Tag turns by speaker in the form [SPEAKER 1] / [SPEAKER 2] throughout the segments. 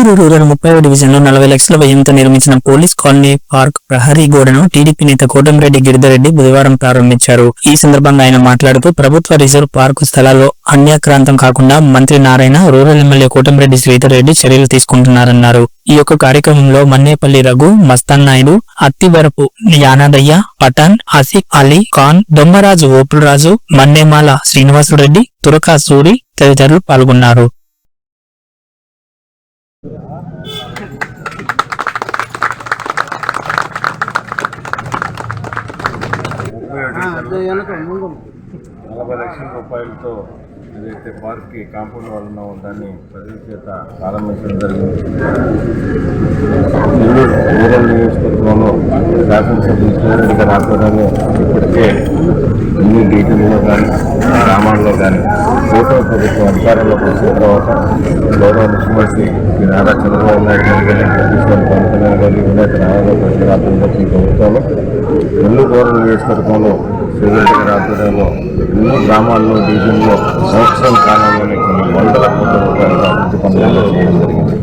[SPEAKER 1] Nellore rural ముప్పై డివిజన్లో నలభై లక్షల వ్యయంతో నిర్మించిన పోలీస్ కాలనీ పార్క్ ప్రహరీ గోడను టీడీపీ నేత కోటంరెడ్డి గిరిధరెడ్డి బుధవారం ప్రారంభించారు. ఈ సందర్భంగా ఆయన మాట్లాడుతూ ప్రభుత్వ రిజర్వ్ పార్కు స్థలాల్లో అన్యాక్రాంతం కాకుండా మంత్రి నారాయణ రూరల్ ఎమ్మెల్యే కోటంరెడ్డి శ్రీధర్ రెడ్డి చర్యలు తీసుకుంటున్నారన్నారు. ఈ యొక్క కార్యక్రమంలో మన్నేపల్లి రఘు మస్తాన్ నాయుడు అత్తివరపు యానాదయ్య పఠాన్ ఆసిఫ్ అలీ ఖాన్ దొమ్మరాజు ఓపులరాజు మన్నేమాల శ్రీనివాసరెడ్డి తురకా సూరి తదితరులు పాల్గొన్నారు.
[SPEAKER 2] నలభై లక్షల రూపాయలతో ఏదైతే పార్క్కి కాంపౌండ్ వాళ్ళ దాన్ని ప్రజల చేత ప్రారంభించడం జరిగింది. రూరల్ నియోజకవర్గంలో శాసనసభ్యులు గారి ఆధ్వర్యంలో ఇప్పటికే అన్ని డీటెయిల్లో కానీ గ్రామాల్లో కానీ ఫోటో ప్రభుత్వం అధికారంలోకి వచ్చిన తర్వాత గౌరవ ముఖ్యమంత్రి శ్రీ నారా చంద్రబాబు నాయుడు గారు కానీ ప్రతిష్టాన్ని పవన్ కళ్యాణ్ గారి వినాయక నారాయణ ఆధ్వర్యంలో ప్రభుత్వంలో నెల్లూరు రూరల్ నియోజకవర్గంలో శ్రీరెడ్డి గారి ఆధ్వర్యంలో ఎన్నో గ్రామాల్లో డివిజన్లో సంవత్సరం కాలంలోనే కొన్ని వందల కోట్ల రూపాయల అభివృద్ధి పనులు చేయడం జరిగింది.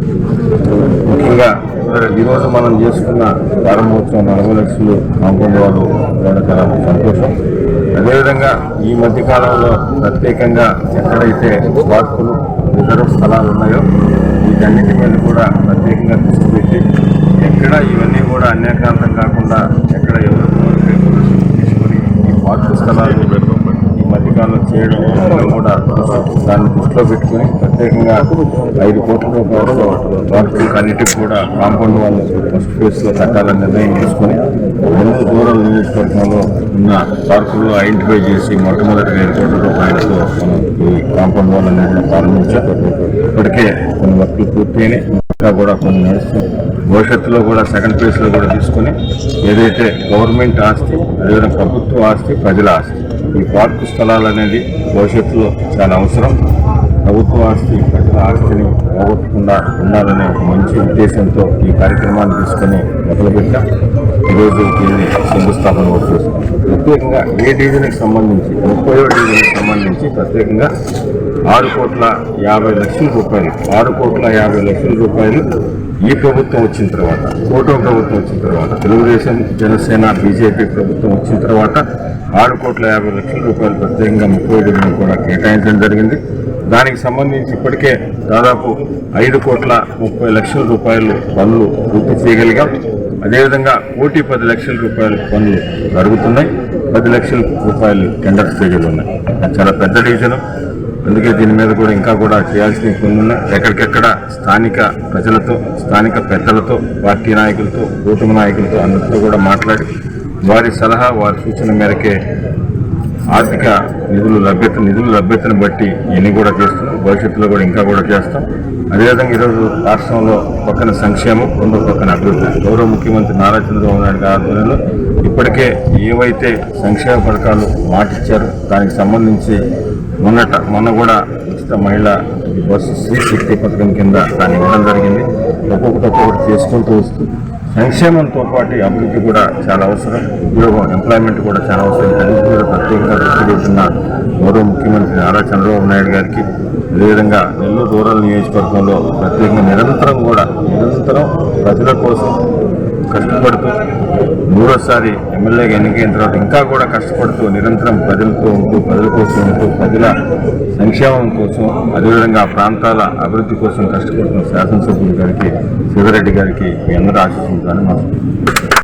[SPEAKER 2] ముఖ్యంగా ఈరోజు మనం చేసుకున్న ప్రారంభోత్సవం నలభై లక్షలు కాంపౌండ్ వాళ్ళు చాలా సంతోషం. అదేవిధంగా ఈ మధ్య కాలంలో ప్రత్యేకంగా ఎక్కడైతే పార్కులు ఇతర స్థలాలు ఉన్నాయో వీటన్నిటి మీద కూడా ప్రత్యేకంగా దృష్టి పెట్టి ఎక్కడ ఇవన్నీ కూడా అన్యాక్రాంతం కాకుండా ఎక్కడ ఎవరు తీసుకొని ఈ పార్కు స్థలాలు ఈ మధ్యకాలంలో చేయడం కూడా దాన్ని దృష్టిలో పెట్టుకుని ప్రత్యేకంగా ఐదు కోట్ల రూపాయలు వాటికి అన్నిటికి కూడా కాంపౌండ్ వాళ్ళు ఫస్ట్ ఫేజ్లో కట్టాలని నిర్ణయం తీసుకుని రెండు దూరం నియోజకవర్గంలో ఉన్న పార్కులు ఐడెంటిఫై చేసి మొట్టమొదటి ఐదు కోట్ల రూపాయలతో మనం ఈ కాంపౌండ్ వాళ్ళు అనేది ప్రారంభించాం ఇప్పటికే కొన్ని వర్క్లు పూర్తయినాయి. ఇంకా కూడా కొన్ని నడుస్తున్నాయి. భవిష్యత్తులో కూడా సెకండ్ ప్లేస్లో కూడా తీసుకుని ఏదైతే గవర్నమెంట్ ఆస్తి అదేవిధంగా ప్రభుత్వ ఆస్తి ప్రజల ఆస్తి ఈ పార్కు స్థలాలు అనేది భవిష్యత్తులో చాలా అవసరం. ప్రభుత్వ ఆస్తి ప్రజల ఆస్తిని పోగొట్టకుండా ఉండాలనే ఒక మంచి ఉద్దేశంతో ఈ కార్యక్రమాన్ని తీసుకుని మొదలుపెట్టాం. ఈరోజు దీన్ని శంకుస్థాపన కూడా చేస్తాం ప్రత్యేకంగా ఏ డివిజన్కి సంబంధించి ముప్పై డివిజన్కి సంబంధించి ప్రత్యేకంగా ఆరు కోట్ల యాభై లక్షల రూపాయలు ఆరు కోట్ల యాభై లక్షల రూపాయలు ఈ ప్రభుత్వం వచ్చిన తర్వాత కోటో ప్రభుత్వం వచ్చిన తర్వాత తెలుగుదేశం జనసేన బీజేపీ ప్రభుత్వం వచ్చిన తర్వాత ఆరు కోట్ల యాభై లక్షల రూపాయలు ప్రత్యేకంగా ముప్పై ఐదు కూడా కేటాయించడం జరిగింది. దానికి సంబంధించి ఇప్పటికే దాదాపు ఐదు కోట్ల ముప్పై లక్షల రూపాయలు పనులు పూర్తి చేయగలిగాం. అదేవిధంగా కోటి పది లక్షల రూపాయల పనులు జరుగుతున్నాయి. పది లక్షల రూపాయలు టెండర్ స్టేజ్లు ఉన్నాయి చాలా పెద్ద డివిజను. అందుకే దీని మీద కూడా ఇంకా కూడా చేయాల్సిన కొన్ని ఉన్నాయి. ఎక్కడికెక్కడ స్థానిక ప్రజలతో స్థానిక పెద్దలతో పార్టీ నాయకులతో కూటమి నాయకులతో అందరితో కూడా మాట్లాడి వారి సలహా వారి సూచన మేరకే ఆర్థిక నిధులు లభ్యత నిధుల లభ్యతను బట్టి ఇవన్నీ కూడా చేస్తున్నాం. భవిష్యత్తులో కూడా ఇంకా కూడా చేస్తాం. అదేవిధంగా ఈరోజు రాష్ట్రంలో పక్కన సంక్షేమం రెండో పక్కన అభివృద్ధి. గౌరవ ముఖ్యమంత్రి నారా చంద్రబాబు నాయుడు గారి ఆధ్వర్యంలో ఇప్పటికే ఏవైతే సంక్షేమ పథకాలు మాటిచ్చారో దానికి సంబంధించి మొన్నట మొన్న కూడా ఉచిత మహిళ బస్సు స్త్రీ శక్తి పథకం కింద దాన్ని ఇవ్వడం జరిగింది. ఒక్కొక్కటి ఒక్కొక్కటి చేసుకుంటూ వస్తూ సంక్షేమంతో పాటు అభివృద్ధి కూడా చాలా అవసరం. ఉద్యోగం ఎంప్లాయ్మెంట్ కూడా చాలా అవసరం. అభివృద్ధి కూడా ప్రత్యేకంగా దృష్టి పెడుతున్న మరో ముఖ్యమంత్రి నారా చంద్రబాబు నాయుడు గారికి అదేవిధంగా నెల్లూరు రూరల్ నియోజకవర్గంలో ప్రత్యేకంగా నిరంతరం కూడా నిరంతరం ప్రజల కోసం కష్టపడుతూ మూడోసారి ఎమ్మెల్యేగా ఎన్నికైన తర్వాత ఇంకా కూడా కష్టపడుతూ నిరంతరం ప్రజలతో ఉంటూ ప్రజల కోసం ఉంటూ ప్రజల సంక్షేమం కోసం అదేవిధంగా ఆ ప్రాంతాల అభివృద్ధి కోసం కష్టపడుతున్న శాసనసభ్యులు గారికి శివరెడ్డి గారికి మీ అందరూ ఆశిస్తుంటారని మా